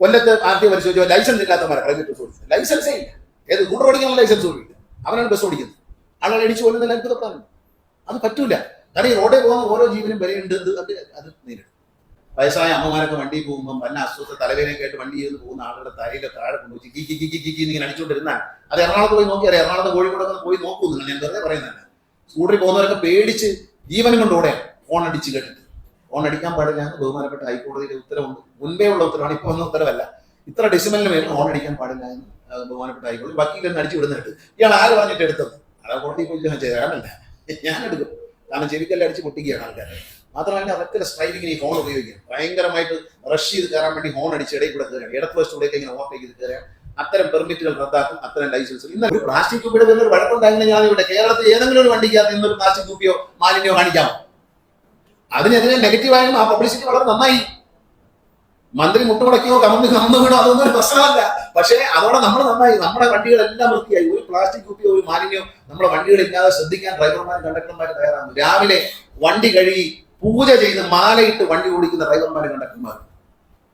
കൊല്ലത്ത് ആദ്യം പരിശോധിച്ചോ ലൈസൻസ് ഇല്ലാത്തവരെ പ്രൈവറ്റ് ബസ് ഓടിക്കുന്നത് ലൈസൻസേ ഇല്ല. ഏത് കൂടെ ഓടിക്കാനുള്ള ലൈസൻസ് പോലും അവനാണ് ബസ് ഓടിക്കുന്നത്. ആളുകൾ ഇടിച്ചു കൊല്ലുന്ന അത്ഭുതപ്പെടാനുണ്ട് അത് പറ്റൂല. കാരണം ഈ റോഡിൽ പോകുന്ന ഓരോ ജീവനും വിലയുണ്ട് അത് നേരിടും. വയസ്സായ അമ്മമാരൊക്കെ വണ്ടിയിൽ പോകുമ്പോൾ വല്ല അസ്വസ്ഥ തലവേദനയൊക്കെ ആയിട്ട് വണ്ടി ചെയ്ത് പോകുന്ന ആളുടെ തലയിലെ താഴെ കൊണ്ടുവച്ച് കി കി കി കി കി ഇങ്ങനെ അടിച്ചുകൊണ്ടിരുന്നാൽ അത് എറണാകുളത്ത് പോയി നോക്കിയാൽ എറണാകുളത്ത് കോഴിക്കോടൊക്കെ പോയി നോക്കൂ നിങ്ങൾ ഞാൻ വെറുതെ പറയുന്നതല്ല. സ്കൂട്ടറിൽ പോകുന്നവരൊക്കെ പേടിച്ച് ജീവനും കൊണ്ട് ഓടെ ഫോൺ അടിച്ച് കേട്ടിട്ട്. ഫോൺ അടിക്കാൻ പാടില്ല എന്ന് ബഹുമാനപ്പെട്ട ഹൈക്കോടതിയുടെ ഉത്തരവുണ്ട്. മുൻപേ ഉള്ള ഉത്തരവാണ് ഇപ്പൊ വന്ന ഉത്തരവല്ല. ഇത്ര ഡെസിമലിന് മേൽ ഫോൺ അടിക്കാൻ പാടില്ല എന്ന് ബഹുമാനപ്പെട്ട ഹൈക്കോടതി വക്കീലെന്ന് അടിച്ചു വിടുന്നിട്ട്. ഇയാൾ ആര് പറഞ്ഞിട്ട് എടുത്തത്? അതാ കോടതി പോയി ചെയ്യാനല്ല ഞാൻ എടുക്കും. കാരണം ചെവിക്കല്ല അടിച്ച് പൊട്ടിക്കുകയാണ് ആൾക്കാരെ. മാത്രമല്ല അവർക്ക് സ്ട്രൈവിങ്ങിന് ഈ ഫോൺ ഉപയോഗിക്കും. ഭയങ്കരമായിട്ട് റഷ് ചെയ്ത് കയറാൻ വേണ്ടി ഹോൺ അടിച്ച് ഇടയിൽ കൂടെ കയറുകയാണ്. ഇടത്ത് വശത്തൂടെയൊക്കെ ഇങ്ങനെ ഓവർടേക്ക് ചെയ്ത് കയറുക അത്തരം പെർമിറ്റുകൾ റദ്ദാക്കും അത്തരം ലൈസൻസ് ഇന്ന് ഒരു പ്ലാസ്റ്റിക് കുപ്പിയുടെ പേരിൽ ഒരു വഴക്കുണ്ടായിരുന്നു ഞാൻ ഇവിടെ കേരളത്തിൽ ഏതെങ്കിലും ഒരു വണ്ടിക്കകത്ത് ഇന്നൊരു പ്ലാസ്റ്റിക് കുപ്പിയോ മാലിന്യോ കാണിക്കാമോ? അതിനെതിരെ നെഗറ്റീവ് ആയിരുന്നു ആ പബ്ലിസിറ്റി വളരെ നന്നായി. മന്ത്രി മുട്ടുമുടക്കിയോ കമന്ന് കമന്ന് വീണോ അതൊന്നും ഒരു പ്രശ്നമല്ല. പക്ഷേ അതോടെ നമ്മൾ നന്നായി. നമ്മുടെ വണ്ടികളെല്ലാം വൃത്തിയായി. ഒരു പ്ലാസ്റ്റിക് കുപ്പിയോ ഒരു മാലിന്യോ നമ്മുടെ വണ്ടികളില്ലാതെ ശ്രദ്ധിക്കാൻ ഡ്രൈവർമാരും കണ്ടക്ടർമാരും തയ്യാറാണ്. രാവിലെ വണ്ടി കഴുകി പൂജ ചെയ്ത് മാലയിട്ട് വണ്ടി ഓടിക്കുന്ന ഡ്രൈവർമാരും കണ്ടക്ടർമാരും.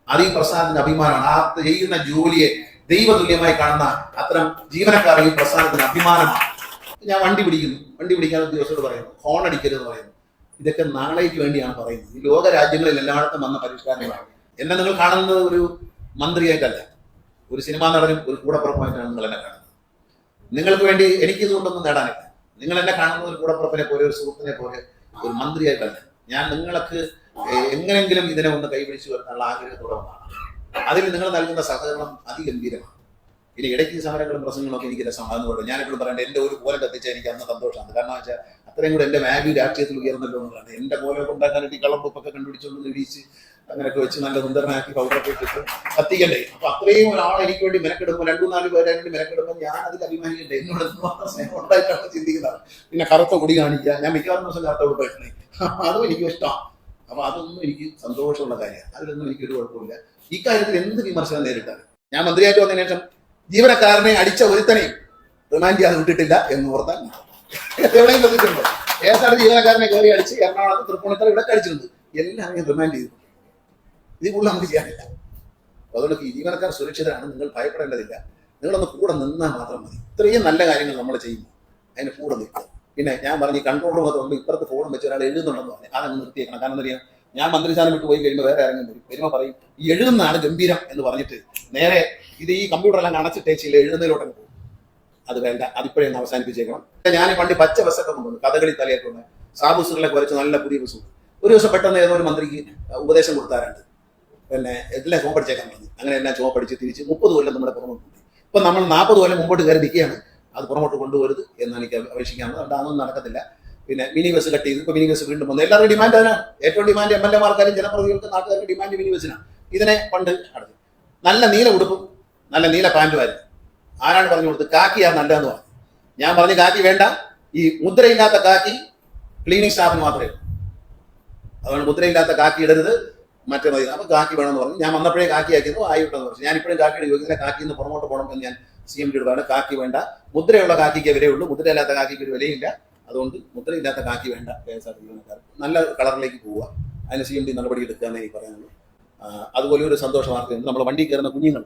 അത് ഈ പ്രസ്ഥാനത്തിന്റെ അഭിമാനമാണ്. ആ ചെയ്യുന്ന ജോലിയെ ദൈവതുല്യമായി കാണുന്ന അത്തരം ജീവനക്കാർ ഈ അഭിമാനമാണ്. ഞാൻ വണ്ടി പിടിക്കുന്നു. വണ്ടി പിടിക്കാൻ ഉദ്യോഗസ്ഥരോട് പറയുന്നു. ഹോൺ അടിക്കരുതെന്ന് പറയുന്നു. ഇതൊക്കെ നാളേക്ക് വേണ്ടിയാണ് പറയുന്നത്. ഈ ലോക രാജ്യങ്ങളിൽ എല്ലായിടത്തും വന്ന പരിഷ്കാരങ്ങളാണ്. എന്നെ നിങ്ങൾ കാണുന്നത് ഒരു മന്ത്രിയായിട്ടല്ല. ഒരു സിനിമാ നടനും ഒരു കൂടപ്പുറപ്പായിട്ടാണ് നിങ്ങൾ എന്നെ കാണുന്നത്. നിങ്ങൾക്ക് വേണ്ടി എനിക്ക് ഇതുകൊണ്ടൊന്നും നേടാനില്ല. നിങ്ങൾ എന്നെ കാണുന്നത് ഒരു കൂടപ്പുറപ്പിനെ പോലെ ഒരു സുഹൃത്തിനെ പോലെ ഒരു മന്ത്രിയായിട്ടല്ല. ഞാൻ നിങ്ങൾക്ക് എങ്ങനെങ്കിലും ഇതിനെ ഒന്ന് കൈപിടിച്ചു വരുന്നുള്ള ആഗ്രഹത്തോടെ ഒന്നാണ് അതിൽ നിങ്ങൾ നൽകുന്ന സഹകരണം അതിഗംഭീരമാണ്. ഇനി ഇടയ്ക്ക് സമരങ്ങളും പ്രശ്നങ്ങളൊക്കെ എനിക്ക് സമാധാനം ഞാനിപ്പോഴും പറയേണ്ടത് പറയണ്ട എന്റെ ഒരു പോലെ കത്തിച്ചാൽ എനിക്ക് അന്ന് സന്തോഷമാണ്. കാരണം വെച്ചാൽ അത്രയും കൂടെ എന്റെ വാല്യൂ രാഷ്ട്രീയത്തിൽ ഉയർന്നല്ലോ എന്നുള്ളതാണ്. എന്റെ പോലെ ഉണ്ടാക്കാനായിട്ട് ഈ കള്ളപ്പൊക്കെ കണ്ടുപിടിച്ചുകൊണ്ട് നിരീച്ച് അങ്ങനെയൊക്കെ വെച്ച് നല്ല സുന്ദരനാക്കി പൗഡറൊക്കെ ഇട്ടിട്ട് കത്തിക്കണ്ടേ? അപ്പൊ അത്രയും ഒരാൾ എനിക്ക് വേണ്ടി മെനക്കെടുമ്പോൾ രണ്ടു നാല് പേരെ വേണ്ടി മെനക്കെടുമ്പോൾ ഞാൻ അതിൽ അഭിമാനിക്കണ്ടേ? എന്നോട് എന്തുമാത്രം സ്നേഹം ഉണ്ടായിട്ടാണ് ചിന്തിക്കുന്നത്. പിന്നെ കറുത്ത കൊടി കാണിക്കുക. ഞാൻ മിക്കവാറും ദിവസം കറുത്ത കൊടുത്തിട്ടുണ്ട് അതും എനിക്ക് ഇഷ്ടമാണ്. അപ്പൊ അതൊന്നും എനിക്ക് സന്തോഷമുള്ള കാര്യമാണ്. അതിലൊന്നും എനിക്കൊരു കുഴപ്പമില്ല. ഈ കാര്യത്തിൽ എന്ത് വിമർശനം നേരിട്ടാണ് ഞാൻ മന്ത്രിയായിട്ട് വന്നതിന് ശേഷം ജീവനക്കാരനെ അടിച്ച ഒരുത്തനെയും റിമാൻഡ് ചെയ്യാതെ വിട്ടിട്ടില്ല എന്ന് ഓർത്താൽ എവിടെയും ശ്രദ്ധിച്ചിട്ടുണ്ടോ ഏതാണ് ജീവനക്കാരനെ കയറി അടിച്ച് എറണാകുളത്ത് തൃപ്പൂണിത്തറ ഇവിടെ അടിച്ചിട്ടുണ്ട് എല്ലാവരെയും റിമാൻഡ് ചെയ്തു. ഇതിൽ കൂടുതൽ നമുക്ക് ചെയ്യാനില്ല. അതുകൊണ്ട് ഈ ജീവനക്കാർ സുരക്ഷിതരാണ് നിങ്ങൾ ഭയപ്പെടേണ്ടതില്ല. നിങ്ങളൊന്ന് കൂടെ നിന്നാൽ മാത്രം മതി. ഇത്രയും നല്ല കാര്യങ്ങൾ നമ്മൾ ചെയ്യുന്നു. അതിന് കൂടെ നിൽക്കുക. പിന്നെ ഞാൻ പറഞ്ഞു കൺട്രോൾ റൂം അത് കൊണ്ട് ഇപ്പുറത്ത് ഫോണും വെച്ച് ഒരാൾ എഴുതുന്നുണ്ടെന്ന് പറഞ്ഞു അതങ്ങ് നിർത്തിയേക്കണം. കാരണം എന്താ പറയുക ഞാൻ മന്ത്രിസ്ഥാനം വിട്ട് പോയി കഴിയുമ്പോൾ വേറെ ആരെങ്കിലും വരും. വരുമ്പോൾ പറയും ഈ എഴുതുന്നതാണ് ഗംഭീരം എന്ന് പറഞ്ഞിട്ട് നേരെ ഇത് ഈ കമ്പ്യൂട്ടറെല്ലാം അടച്ചിട്ടേച്ചില്ല എഴുതുന്നതിലോട്ടങ്ങ് അത് വേണ്ട അതിപ്പോഴേ ഒന്ന് അവസാനിപ്പിച്ചേക്കണം. ഞാൻ പണ്ട് പച്ച ബസ്സൊക്കെ കൊണ്ടുവന്നു കഥകളി തലയൊക്കെ സാബുസുകളെ കുറിച്ച് നല്ല പുതിയ ബസ് ഒരു ദിവസം പെട്ടെന്ന് ഏതോ ഒരു മന്ത്രിക്ക് ഉപദേശം കൊടുത്താറുണ്ട് പിന്നെ എല്ലാം ചുമ പഠിച്ചേക്കാൻ പറഞ്ഞു. അങ്ങനെ എല്ലാം ചോപ്പ് പഠിച്ച് തിരിച്ച് മുപ്പത് കൊല്ലം നമ്മുടെ പുറമോട്ട് ഇപ്പം നമ്മൾ നാൽപ്പത് കൊല്ലം മുമ്പോട്ട് കയറി നിൽക്കുകയാണ്. അത് പുറമോട്ട് കൊണ്ടുവരുത് എന്ന് എനിക്ക് അപേക്ഷിക്കാവുന്നത് അതുകൊണ്ട് അതൊന്നും നടക്കത്തില്ല. പിന്നെ മിനി ബസ് കട്ട് ചെയ്തു. ഇപ്പൊ മിനി ബസ് വീണ്ടും വന്നു. എല്ലാവരും ഡിമാൻഡ് അതിനാണ് ഏറ്റവും ഡിമാൻഡ് എം എൽ എമാർക്കാരും ജനപ്രതിനിധികൾക്ക് നാട്ടുകാർക്ക് ഡിമാൻഡ് മിനി ബസ്സിനാണ് ഇതിനെ പണ്ട് അടച്ചു നല്ല നീല ഉടുപ്പും നല്ല നീല പാന്റുമായിരുന്നു ആരാണ് പറഞ്ഞു കൊടുത്തത്? കാക്കിയാ നല്ലതെന്ന് പറഞ്ഞു. ഞാൻ പറഞ്ഞു കാക്കി വേണ്ട. ഈ മുദ്രയില്ലാത്ത കാക്കി ക്ലീനിങ് സ്റ്റാഫിന് മാത്രമേ. അതുകൊണ്ട് മുദ്രയില്ലാത്ത കാക്കി ഇടരുത്. മറ്റേ മതി. അപ്പൊ കാക്കി വേണമെന്ന് പറഞ്ഞു. ഞാൻ വന്നപ്പോഴേ കാക്കി ആക്കിയിരുന്നു. ആയിട്ടെന്ന് പറഞ്ഞു. ഞാൻ ഇപ്പോഴും കാക്കിയുടെ യോഗ്യത കാക്കി നിന്ന് പുറമോട്ട് പോകണം എന്ന് ഞാൻ സി എം ഡിയോട് കാക്കി വേണ്ട. മുദ്രയുള്ള കാക്കിക്ക് വിലയുള്ളൂ. മുദ്രയില്ലാത്ത കാക്കിക്ക് ഒരു വിലയില്ല. അതുകൊണ്ട് മുദ്രയില്ലാത്ത കാക്കി വേണ്ട. കെ എസ് ആർ ടി നല്ല കളറിലേക്ക് പോവുക. അതിന് സി എം ഡി നടപടി എടുക്കുക എനിക്ക് പറയാനുള്ളൂ അതുപോലെ ഒരു സന്തോഷ വാർത്തയുണ്ട്. നമ്മൾ വണ്ടി കയറുന്ന കുഞ്ഞുങ്ങൾ.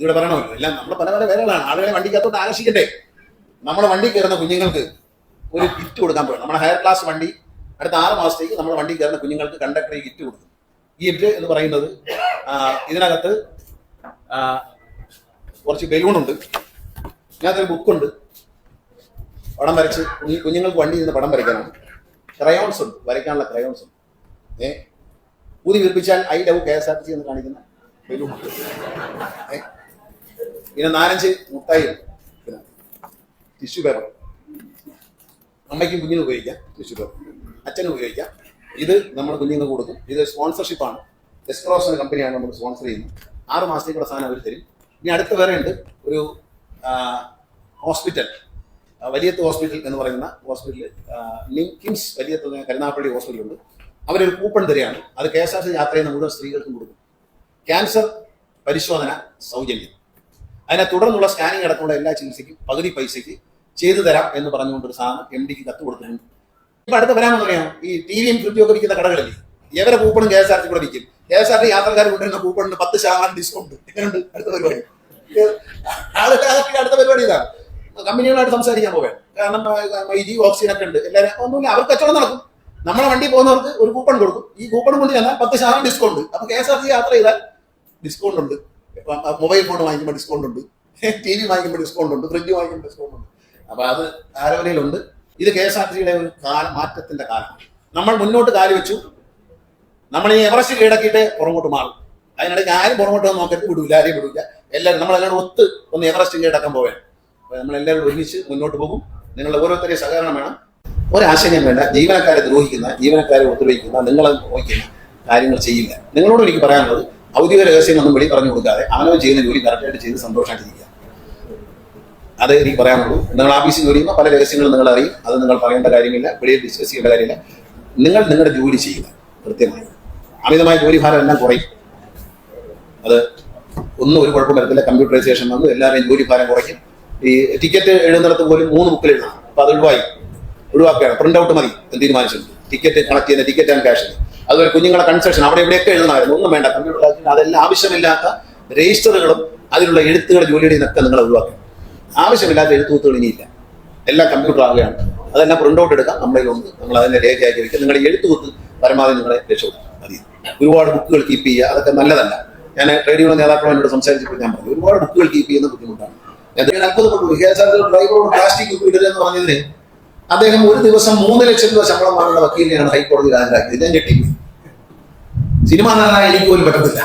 ഇവിടെ പറയണമല്ലോ എല്ലാം നമ്മൾ പല പല പേരുകളാണ് ആളുകളെ വണ്ടിക്കകത്തോട്ട് ആകർഷിക്കട്ടെ നമ്മുടെ വണ്ടി കയറുന്ന കുഞ്ഞുങ്ങൾക്ക് ഒരു കിറ്റ് കൊടുക്കാൻ പോകണം നമ്മുടെ ഹയർ ക്ലാസ് വണ്ടി അടുത്ത ആറ് മാസത്തേക്ക് നമ്മുടെ വണ്ടി കയറുന്ന കുഞ്ഞുങ്ങൾക്ക് കണ്ടക്ടർ ഈ കിറ്റ് കൊടുക്കും ഗിഫ്റ്റ് എന്ന് പറയുന്നത് ഇതിനകത്ത് കുറച്ച് ബലൂണുണ്ട് ഇതിനകത്തൊരു ബുക്കുണ്ട് പടം വരച്ച് കുഞ്ഞുങ്ങൾക്ക് വണ്ടി നിന്ന് പടം വരയ്ക്കാനാണ്. ക്രയോൺസ് ഉണ്ട്. വരയ്ക്കാനുള്ള ക്രയോൺസ് ഉണ്ട്. ഏ? ഊതി വീർപ്പിച്ചാൽ I love K S R T C എന്ന് കാണിക്കുന്ന ബലൂൺ ഏ? പിന്നെ നാലഞ്ച് മുട്ടായി പിന്നെ ടിഷ്യൂ പേപ്പർ. അമ്മയ്ക്കും കുഞ്ഞിനും ഉപയോഗിക്കാം ടിഷ്യൂ പേപ്പർ. അച്ഛനും ഉപയോഗിക്കാം. ഇത് നമ്മൾ കുഞ്ഞുങ്ങൾ കൊടുക്കും. ഇത് സ്പോൺസർഷിപ്പാണ് എസ്ക്രോസ് എന്ന കമ്പനിയാണ് നമ്മൾ സ്പോൺസർ ചെയ്യുന്നത്. ആറ് മാസത്തേക്കുള്ള സാധനം അവർ തരും. ഇനി അടുത്ത വേറെ ഉണ്ട്. ഒരു ഹോസ്പിറ്റൽ വലിയത്ത് ഹോസ്പിറ്റൽ എന്ന് പറയുന്ന ഹോസ്പിറ്റൽ കിംസ് വലിയത്ത് കരുനാഗപ്പള്ളി ഹോസ്പിറ്റലുണ്ട് അവരൊരു കൂപ്പൺ തരികയാണ്. അത് കെ എസ് ആർ സി യാത്ര ചെയ്യുന്ന മുഴുവൻ സ്ത്രീകൾക്കും കൊടുക്കും. ക്യാൻസർ പരിശോധന സൗജന്യം. അതിനെ തുടർന്നുള്ള സ്കാനിങ് അടക്കമുള്ള എല്ലാ ചികിത്സയ്ക്കും പകുതി പൈസയ്ക്ക് ചെയ്തു തരാം എന്ന് പറഞ്ഞുകൊണ്ടൊരു സാധനം എം ഡിക്ക് കത്ത് കൊടുത്തിട്ടുണ്ട്. ഇപ്പൊ അടുത്ത് വരാമെന്ന് പറയാം ഈ ടി വിയും ഫ്രിഡ്ജും ഒക്കെ വിൽക്കുന്ന കടകളില്ലേ? എവരെ കൂപ്പണും കെ എസ് ആർ സി കൂടെ വിൽക്കും. കെ എസ് ആർ ടി യാത്രക്കാർ കൊണ്ടുവരുന്ന കൂപ്പണിന് പത്ത് ശതമാനം ഡിസ്കൗണ്ട് എങ്ങനെയുണ്ട് അടുത്ത പരിപാടി? ആളുകൾ അടുത്ത പരിപാടി ഇതാണ്. കമ്പനികളായിട്ട് സംസാരിക്കാൻ പോവാൻ കാരണം മൈജി ഓക്സിജൻ ഒക്കെ ഉണ്ട്. എല്ലാവരും ഒന്നുമില്ല അവർക്ക് കച്ചവടം നടക്കും. നമ്മളെ വണ്ടി പോകുന്നവർക്ക് ഒരു കൂപ്പൺ കൊടുക്കും. ഈ കൂപ്പൺ കൊണ്ട് ചെന്നാൽ പത്ത് ശതമാനം ഡിസ്കൗണ്ട് അപ്പൊ കെ എസ് ആർ ടി യാത്ര ചെയ്താൽ ഡിസ്കൗണ്ട് ഉണ്ട്. മൊബൈൽ ഫോൺ വാങ്ങിക്കുമ്പോൾ ഡിസ്കൗണ്ട് ഉണ്ട്. ടി വി വാങ്ങിക്കുമ്പോൾ ഡിസ്കൗണ്ട് ഉണ്ട്. ഫ്രിഡ്ജ് വാങ്ങിക്കുമ്പോൾ ഡിസ്കൗണ്ട് ഉണ്ട്. അപ്പൊ അത് ആരോഗ്യയിലുണ്ട് ഇത് കെ എസ് ആർ ടി സിയുടെ ഒരു കാല മാറ്റത്തിന്റെ കാലം നമ്മൾ മുന്നോട്ട് കാലി വെച്ചു. നമ്മൾ ഈ എവറസ്റ്റ് കീഴടക്കിയിട്ട് പുറകോട്ട് മാറും. അതിനിടയ്ക്ക് ആരും പുറകോട്ട് നോക്കരുത്. വിടൂല ആരെയും വിടൂല. എല്ലാവരും നമ്മളെല്ലാവരും ഒത്ത് ഒന്ന് എവറസ്റ്റ് കീഴടക്കാൻ പോവേ അപ്പൊ നമ്മളെല്ലാവരും ഒരുമിച്ച് മുന്നോട്ട് പോകും. നിങ്ങളുടെ ഓരോരുത്തരെയും സഹകരണം വേണം. ഒരാശയം വേണ്ട. ജീവനക്കാരെ ദ്രോഹിക്കുന്ന ജീവനക്കാരെ ഉപദ്രവിക്കുന്ന നിങ്ങളെ നോക്കുന്ന കാര്യങ്ങൾ ചെയ്യില്ല. നിങ്ങളോട് എനിക്ക് പറയാനുള്ളത് ഔദ്യോഗിക രഹസ്യമൊന്നും വെളി പറഞ്ഞു കൊടുക്കാതെ അവനവൻ ചെയ്യുന്ന ജോലി കറക്റ്റായിട്ട് ചെയ്ത് സന്തോഷമായിട്ടിരിക്കുക അത് എനിക്ക് പറയാനുള്ളൂ. നിങ്ങൾ ഓഫീസിൽ ജോലി ചെയ്യുമ്പോൾ പല രഹസ്യങ്ങളും നിങ്ങൾ അറിയും. അത് നിങ്ങൾ പറയേണ്ട കാര്യമില്ല. വെളിയിൽ ഡിസ്കസ് ചെയ്യേണ്ട കാര്യമില്ല. നിങ്ങൾ നിങ്ങളുടെ ജോലി ചെയ്യുക കൃത്യമായി. അമിതമായ ജോലി ഭാരം എല്ലാം കുറയും. അത് ഒന്നും ഒരു കുഴപ്പം വരത്തില്ല. കമ്പ്യൂട്ടറൈസേഷൻ വന്നു എല്ലാവരെയും ജോലി ഭാരം കുറയ്ക്കും. ഈ ടിക്കറ്റ് എഴുതുന്നിടത്ത് പോലും മൂന്ന് ബുക്കിൽ എഴുതണം. അപ്പൊ അത് ഒഴിവായി. ഒഴിവാക്കുകയാണ്. പ്രിന്റ് ഔട്ട് മതി. തീരുമാനിച്ചിട്ടുണ്ട്. ടിക്കറ്റ് കണക്ട് ചെയ്യുന്ന ടിക്കറ്റ് ആൻഡ് ക്യാഷ് അതുപോലെ കുഞ്ഞുങ്ങളെ കൺസ്ട്രക്ഷൻ അവിടെ എവിടെയൊക്കെ എഴുതണമായിരുന്നു. ഒന്നും വേണ്ട. കമ്പ്യൂട്ടർ അതെല്ലാം ആവശ്യമില്ലാത്ത രജിസ്റ്ററുകളും അതിലുള്ള എഴുത്തുകൾ ജോലിയുടെ നിന്നൊക്കെ നിങ്ങൾ ഒഴിവാക്കും. ആവശ്യമില്ലാത്ത എഴുത്തുകൂത്തുകൾ ഇനിയില്ല. എല്ലാം കമ്പ്യൂട്ടർ ആവുകയാണ്. അതെല്ലാം പ്രിന്റ് ഔട്ട് എടുക്കാം. നമ്മളിൽ ഒന്ന് നമ്മൾ അതിനെ രേഖയാക്കി വെക്കുക നിങ്ങളുടെ എഴുത്തുകൂത്ത് പരമാവധി നിങ്ങളെ രക്ഷപ്പെടും മതി. ഒരുപാട് ബുക്കുകൾ കീപ്പ് ചെയ്യുക. അതൊക്കെ നല്ലതല്ല. ഞാൻ ട്രേഡ് യൂണിയൻ നേതാക്കളോട് സംസാരിച്ചപ്പോൾ ഞാൻ പറഞ്ഞു ഒരുപാട് ബുക്കുകൾ കീപ്പ് ചെയ്യുന്ന ബുദ്ധിമുട്ടാണ്. എന്തെങ്കിലും അത്ഭുതപ്പെട്ടു. ഡ്രൈവറോട് പ്ലാസ്റ്റിക് ബുക്ക് ഇടരുതെന്ന് പറഞ്ഞതിന് അദ്ദേഹം ഒരു ദിവസം മൂന്ന് ലക്ഷം രൂപ ശമ്പളം വാങ്ങുന്ന വക്കീലിനെയാണ് ഹൈക്കോടതിയിൽ ഹാജരാക്കിയത്. ഞാൻ ഞെട്ടിപ്പോയി. സിനിമ നടനായ എനിക്ക് പോലും പറ്റത്തില്ല.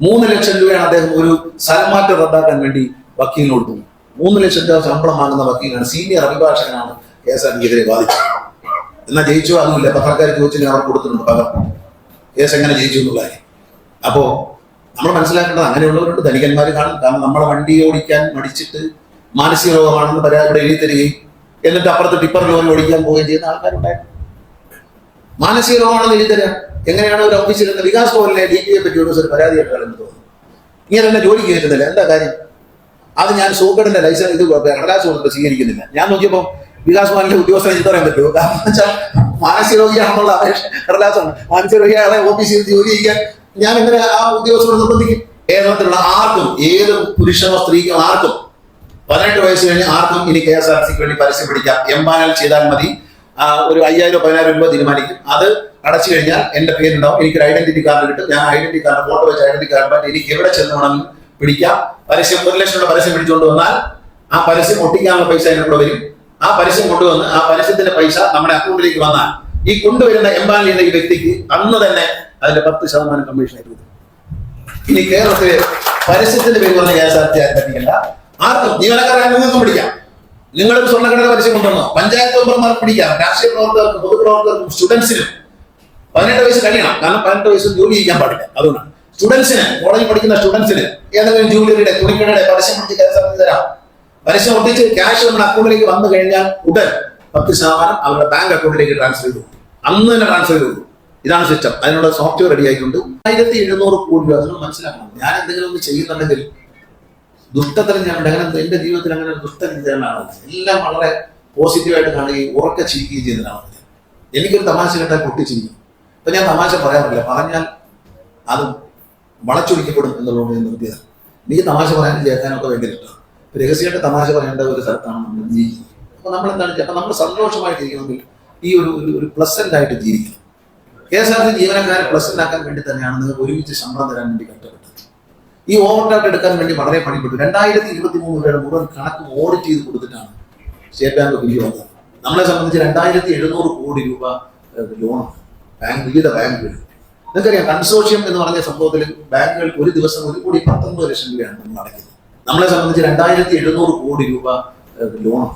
മൂന്ന് ലക്ഷം രൂപയാണ് അദ്ദേഹം ഒരു സ്ഥലമാറ്റം റദ്ദാക്കാൻ വേണ്ടി വക്കീലിനോട് കൊടുത്തത്. മൂന്ന് ലക്ഷം രൂപ ശമ്പളം വാങ്ങുന്ന വക്കീലാണ്. സീനിയർ അഭിഭാഷകനാണ് കെ എസ് ആർ ടിക്കെതിരെ ബാധിച്ചത് എന്നാൽ ജയിച്ചോ അതുമില്ല പത്രക്കാർ ചോദിച്ചില്ല അവർ കൊടുത്തിട്ടുണ്ട് പകർ കേസ് എങ്ങനെ ജയിച്ചു എന്നുള്ള കാര്യം. അപ്പോ നമ്മൾ മനസ്സിലാക്കേണ്ടത് അങ്ങനെയുള്ളവരുണ്ട്. ധനികന്മാർ കാണും. കാരണം നമ്മളെ വണ്ടി ഓടിക്കാൻ മടിച്ചിട്ട് മാനസിക രോഗമാണെന്ന് പരാതിയുടെ എഴുതി തരികയും എന്നിട്ട് അപ്പുറത്ത് ടിപ്പർ ലോറി ഓടിക്കാൻ പോവുകയും ചെയ്യുന്ന ആൾക്കാരുണ്ടായിരുന്നു. മാനസിക രോഗമാണെന്ന് എഴുതി തരാം. എങ്ങനെയാണ് ഒരു ഓഫീസിൽ നിന്ന് വികാസ് ഭവനിലെ ഡി പിയെ പറ്റി ഒരു പരാതി കേട്ടാലെന്ന് തോന്നുന്നു. ഇങ്ങനെ തന്നെ ജോലി കയറ്റുന്നില്ല എന്താ കാര്യം? അത് ഞാൻ സൂക്കടിന്റെ ലൈസൻസ് ഇത് കടലാസ് കൊടുത്ത് സ്വീകരിക്കുന്നില്ല. ഞാൻ നോക്കിയപ്പോൾ വികാസ് ഭവനിലെ ഉദ്യോഗസ്ഥനെ ഇത് പറയാൻ പറ്റുമോ കാരണം വെച്ചാൽ മാനസിക രോഗിയാണെന്നുള്ള അപേക്ഷ കടലാസാണ് മാനസിക രോഗിയാളെ ഓഫീസിൽ ജോലി ചെയ്യാൻ ഞാൻ എങ്ങനെ ആ ഉദ്യോഗസ്ഥനോട് നിർബന്ധിക്കും. കേരളത്തിലുള്ള ആർക്കും ഏത് പുരുഷനോ സ്ത്രീക്കോ ആർക്കും പതിനെട്ട് വയസ്സ് കഴിഞ്ഞ് ആർക്കും ഇനി കെ എസ് ആർ സിക്ക് വേണ്ടി പരസ്യം പിടിക്കാം. എംപാനൽ ചെയ്താൽ മതി. ഒരു അയ്യായിരം പതിനായിരം രൂപ തീരുമാനിക്കും. അത് അടച്ചു കഴിഞ്ഞാൽ എന്റെ പേരുണ്ടാവും എനിക്കൊരു ഐഡന്റിറ്റി കാർഡ് കിട്ടും. ഞാൻ ഐഡന്റിറ്റി കാർഡ് ഫോട്ടോ വെച്ച് ഐഡന്റിറ്റി കാർഡ് എനിക്ക് എവിടെ ചെന്ന് വേണമെങ്കിലും പിടിക്കാം. പരസ്യം ഒരു ലക്ഷം രൂപ പരസ്യം പിടിച്ചുകൊണ്ട് വന്നാൽ ആ പരസ്യം ഒട്ടിക്കാനുള്ള പൈസ അതിന്റെ കൂടെ വരും. ആ പരസ്യം കൊണ്ടുവന്ന് ആ പരസ്യത്തിന്റെ പൈസ നമ്മുടെ അക്കൗണ്ടിലേക്ക് വന്നാൽ ഈ കൊണ്ടുവരുന്ന എംപാനൽ ചെയ്യുന്ന ഈ വ്യക്തിക്ക് അന്ന് തന്നെ അതിന്റെ പത്ത് ശതമാനം കമ്മീഷൻ ആയിരുന്നു ഇനി കേരളത്തിലെ പരസ്യത്തിന്റെ പേര് പറഞ്ഞ കെ എസ് ആർ ടി ആരും പറ്റിക്കണ്ട ആർക്കും ജീവനക്കാരെ നിന്നും പിടിക്കാം. നിങ്ങളൊരു സ്വർണക്കടയുടെ പരസ്യം കൊണ്ടുവന്നോ? പഞ്ചായത്ത് മെമ്പർമാർക്ക് പിടിക്കാം. രാഷ്ട്രീയ പ്രവർത്തകർക്കും പൊതുപ്രവർത്തകർക്കും സ്റ്റുഡൻസിനും. പതിനെട്ട് വയസ്സ് കഴിയണം. കാരണം പതിനെട്ട് വയസ്സ് ജോലി ചെയ്യാൻ പാടില്ല. അതുകൊണ്ടാണ്. സ്റ്റുഡൻസിന് കോളേജിൽ പഠിക്കുന്ന സ്റ്റുഡൻസിന് ഏതെങ്കിലും ജൂലിയുടെ തുണിക്കടയുടെ പരസ്യം പിടിച്ച് കെ എസ് ആർ ടി തരാം. പരസ്യം ഒട്ടിച്ച് ക്യാഷ് നമ്മുടെ അക്കൗണ്ടിലേക്ക് വന്നു കഴിഞ്ഞാൽ ഉടൻ പത്ത് ശതമാനം അവരുടെ ബാങ്ക് അക്കൗണ്ടിലേക്ക് ട്രാൻസ്ഫർ ചെയ്തു. അന്ന് തന്നെ ട്രാൻസ്ഫർ ചെയ്തു. ഇതാണ് സിസ്റ്റം അതിനുള്ള സോഫ്റ്റ്വെയർ റെഡി ആയിട്ടുണ്ട്. ആയിരത്തി എഴുന്നൂറ് കോടി രൂപ. മനസ്സിലാക്കണം. ഞാൻ എന്തെങ്കിലും ഒന്ന് ചെയ്യുന്നുണ്ടെങ്കിൽ ദുഷ്ടത്തരം ഞാൻ അങ്ങനെ എന്റെ ജീവിതത്തിൽ അങ്ങനെ ഒരു ദുഷ്ടചിന്തകളാണ് എല്ലാം വളരെ പോസിറ്റീവായിട്ട് കാണുകയും ഉറക്കെ ചിരിക്കുകയും ചെയ്യുന്നതാണ് എനിക്കൊരു തമാശ കേട്ടാൽ പൊട്ടിച്ചിരിക്കും. അപ്പൊ ഞാൻ തമാശ പറയാറില്ല പറഞ്ഞാൽ അത് വളച്ചൊടിക്കപ്പെടും എന്നുള്ളത് ഞാൻ നിർത്തിയതാണ്. എനിക്ക് തമാശ പറയാനും ചേർക്കാനൊക്കെ വേണ്ടി കിട്ടും രഹസ്യമായിട്ട് തമാശ പറയേണ്ട ഒരു സ്ഥലത്താണ് നമ്മൾ ജീവിക്കുന്നത്. അപ്പൊ നമ്മൾ എന്താണ് ചേട്ടാ നമ്മൾ സന്തോഷമായിട്ട് ഇരിക്കണമെങ്കിൽ ഈ ഒരു ഒരു- പ്ലസന്റ് ആയിട്ട് ജീവിക്കണം കെ എസ് ആർ ടി ജീവനക്കാരെ പ്ലസന്റ് ആക്കാൻ വേണ്ടി തന്നെയാണ് നിങ്ങൾക്ക് ഒരുമിച്ച് ശമ്പളം തരാൻ വേണ്ടി കഷ്ടപ്പെട്ടത് ഈ ഓവർ ഡ്രാഫ്റ്റ് എടുക്കാൻ വേണ്ടി വളരെ പണിപ്പെട്ടു. രണ്ടായിരത്തി ഇരുപത്തി മൂന്ന് രൂപയുടെ മുഴുവൻ കണക്ക് ഓഡിറ്റ് ചെയ്ത് കൊടുത്തിട്ടാണ് സ്റ്റേറ്റ് ബാങ്ക് പിരിവ് വന്നത്. നമ്മളെ സംബന്ധിച്ച് രണ്ടായിരത്തി എഴുന്നൂറ് കോടി രൂപ ലോൺ ബാങ്ക് വിവിധ ബാങ്കുകൾ. നിങ്ങൾക്കറിയാം കൺസോഷ്യം എന്ന് പറഞ്ഞ സംഭവത്തിൽ ബാങ്കുകൾ ഒരു ദിവസം ഒരു കോടി പത്തൊമ്പത് ലക്ഷം രൂപയാണ് നമ്മൾ അടയ്ക്കുന്നത്. നമ്മളെ സംബന്ധിച്ച് രണ്ടായിരത്തി എഴുന്നൂറ് കോടി രൂപ ലോൺ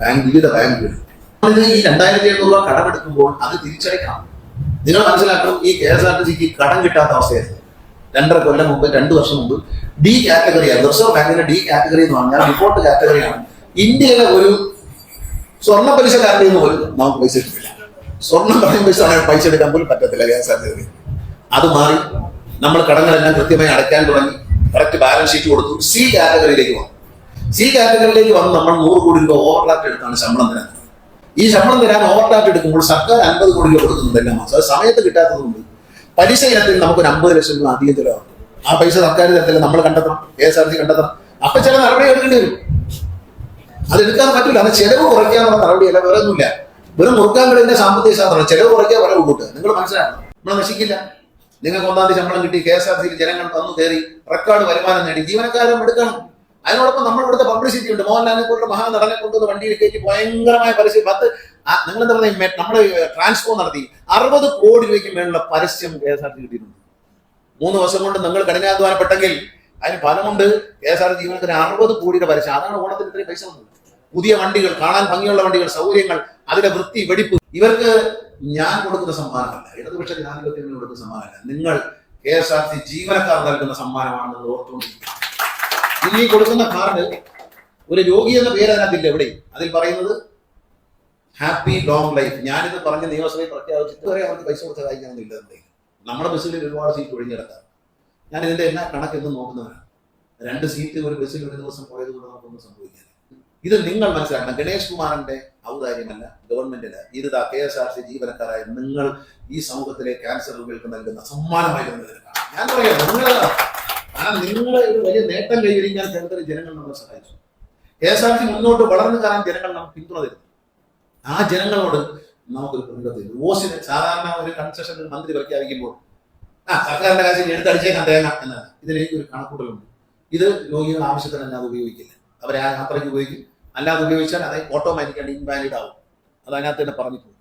ബാങ്ക് വിവിധ ബാങ്കുകൾ. ഇത് ഈ രണ്ടായിരത്തി എഴുന്നൂറ് രൂപ കടമെടുക്കുമ്പോൾ അത് തിരിച്ചടയ്ക്കണം. നിങ്ങൾ മനസ്സിലാക്കണം ഈ കെ എസ് ആർ ടി സിക്ക് കടം കിട്ടാത്ത അവസ്ഥയായിരുന്നു. രണ്ടര കൊല്ലം മുമ്പ് രണ്ട് വർഷം മുമ്പ് ഡി കാറ്റഗറിയാണ് റിസർവ് ബാങ്കിന്റെ ഡി കാറ്റഗറി എന്ന് പറഞ്ഞാൽ റിപ്പോർട്ട് കാറ്റഗറിയാണ് ഇന്ത്യയിലെ ഒരു സ്വർണ പലിശക്കാരന്റെ നിന്ന് പോലും നമുക്ക് പൈസ എടുക്കില്ല സ്വർണം പറയും പൈസ പൈസ എടുക്കാൻ പോലും പറ്റത്തില്ല ഗ്യാസ് ആർ അത് മാറി നമ്മൾ കടങ്ങളെല്ലാം കൃത്യമായി അടയ്ക്കാൻ തുടങ്ങി. കറക്റ്റ് ബാലൻസ് ഷീറ്റ് കൊടുത്തു. സി കാറ്റഗറിയിലേക്ക് വന്നു. സി കാറ്റഗറിയിലേക്ക് വന്ന് നമ്മൾ നൂറ് കോടി രൂപ ഓവർഡ്രാഫ്റ്റ് എടുത്താണ് ശമ്പളം തരാൻ. ഈ ശമ്പളം തരാൻ ഓവർഡ്രാഫ്റ്റ് എടുക്കുമ്പോൾ സർക്കാർ അൻപത് കോടി രൂപ കൊടുക്കുന്നുണ്ട് എല്ലാ മാസം. അത് സമയത്ത് കിട്ടാത്തതുകൊണ്ട് പലിശ ഇനത്തിൽ നമുക്ക് ഒരു അമ്പത് ലക്ഷം രൂപ അധികം ചിലവാക്കും. ആ പൈസ സർക്കാർ തരത്തില്ല നമ്മൾ കണ്ടെത്തണം കെ എസ് ആർ സി കണ്ടെത്തണം. അപ്പൊ ചില നടപടി എടുക്കേണ്ടി വരും. അത് എടുക്കാൻ പറ്റില്ല അത് ചെലവ് കുറയ്ക്കാന്നുള്ള നടപടിയല്ല വേറെ ഒന്നുമില്ല. വെറും മുറുക്കാൻകളിന്റെ സാമ്പത്തിക ശാസ്ത്രം ചെലവ് കുറയ്ക്കാൻ വരെ കൂട്ടുക നിങ്ങൾ മനസ്സിലാക്കണം നമ്മൾ നശിക്കില്ല. നിങ്ങൾക്ക് ഒന്നാം തീയതി ശമ്പളം കിട്ടി കെ എസ് ആർ സിയിൽ ജനങ്ങൾ തന്നു കയറി. റെക്കോർഡ് വരുമാനം നേടി. ജീവനക്കാരും എടുക്കണം. അതിനോടൊപ്പം നമ്മൾ ഇവിടുത്തെ പബ്ലിസിറ്റി ഉണ്ട്. മോഹൻലാലിനെ കൊണ്ട് മഹാനടനെ കൊണ്ടുവന്ന് വണ്ടിയിൽ കയറ്റി ഭയങ്കരമായ പരസ്യം. പത്ത് നിങ്ങൾ എന്താ പറയുക നമ്മൾ ട്രാൻസ്ഫോ നടത്തി. അറുപത് കോടി രൂപയ്ക്ക് മേലുള്ള പരസ്യം കെ എസ് ആർ ടി കിട്ടിയിട്ടുണ്ട്. മൂന്ന് വർഷം കൊണ്ട് നിങ്ങൾ കഠിനാധ്വാനപ്പെട്ടെങ്കിൽ അതിന് ഫലമുണ്ട് കെ എസ് ആർ ടി ജീവനത്തിന് അറുപത് കോടിയുടെ പരസ്യം. അതാണ് ഓണത്തിന് ഇത്രയും പൈസ വന്നത്. പുതിയ വണ്ടികൾ കാണാൻ ഭംഗിയുള്ള വണ്ടികൾ സൗകര്യങ്ങൾ അതിന്റെ വൃത്തി വെടിപ്പ്. ഇവർക്ക് ഞാൻ കൊടുക്കുന്ന സമ്മാനമല്ല. ഇടതുപക്ഷ ജനാധിപത്യത്തിന് കൊടുക്കുന്ന സമ്മാനമല്ല. നിങ്ങൾ കെ എസ് ആർ ടി ജീവനക്കാർ നൽകുന്ന സമ്മാനമാണെന്ന് ഓർത്തുകൊണ്ടിരിക്കുക. ഇനി കൊടുക്കുന്ന കാർഡ് ഒരു രോഗി എന്ന പേര് അതിനകത്തില്ല എവിടെ? അതിൽ പറയുന്നത് ഹാപ്പി ലോങ് ലൈഫ്. ഞാനിത് പറഞ്ഞ നിയമസഭയിൽ പ്രഖ്യാപിച്ചിട്ട് വരെ അവർക്ക് പൈസ കൊടുത്ത് ഇല്ല എന്തേ നമ്മുടെ ബസ്സിൽ ഒരുപാട് സീറ്റ് ഒഴിഞ്ഞെടുക്കാം ഞാൻ ഇതിന്റെ എല്ലാ കണക്കെന്ന് നോക്കുന്നവരാണ് രണ്ട് സീറ്റ് ഒരു ബസ്സിൽ ഒരു ദിവസം പോയത് കൊണ്ട് നമുക്കൊന്നും സംഭവിക്കാൻ ഇത് നിങ്ങൾ മനസ്സിലാക്കണം. ഗണേഷ് കുമാറിന്റെ ഔദാര്യമല്ല ഗവൺമെന്റിന്. ഇത് കെ എസ് ആർ സി ജീവനക്കാരായ നിങ്ങൾ ഈ സമൂഹത്തിലെ ക്യാൻസർ രോഗികൾക്ക് നൽകുന്ന സമ്മാനമായി ഞാൻ പറയാം നിങ്ങൾ കാരണം നിങ്ങളെ ഒരു വലിയ നേട്ടം കൈവരിക്കാൻ കേരളത്തിലെ ജനങ്ങൾ നമ്മളെ സഹായിച്ചു. കെ എസ് ആർ സി മുന്നോട്ട് വളർന്നു കയറാൻ ജനങ്ങൾ നമുക്ക് പിന്തുണ തരുന്നു. ആ ജനങ്ങളോട് നമുക്കൊരു പ്രതിബദ്ധത ഓസിന് സാധാരണ ഒരു കൺസെഷൻ മന്ത്രി പ്രഖ്യാപിക്കുമ്പോൾ ആ സർക്കാരിന്റെ കാശിൽ എടുത്തടിച്ചേക്കാൻ തേങ്ങ എന്നാണ്. ഇതിലേക്ക് ഒരു കണക്കൂട്ടലുണ്ട്. ഇത് രോഗികൾ ആവശ്യത്തിന് അല്ലാതെ ഉപയോഗിക്കില്ല. അവരെ ആ യാത്രയ്ക്ക് ഉപയോഗിക്കും. അല്ലാതെ ഉപയോഗിച്ചാൽ അത് ഓട്ടോമാറ്റിക്കായിട്ട് ഇൻവാലിഡ് ആവും. അത് അതിനകത്ത് തന്നെ പറഞ്ഞിട്ടുണ്ട്.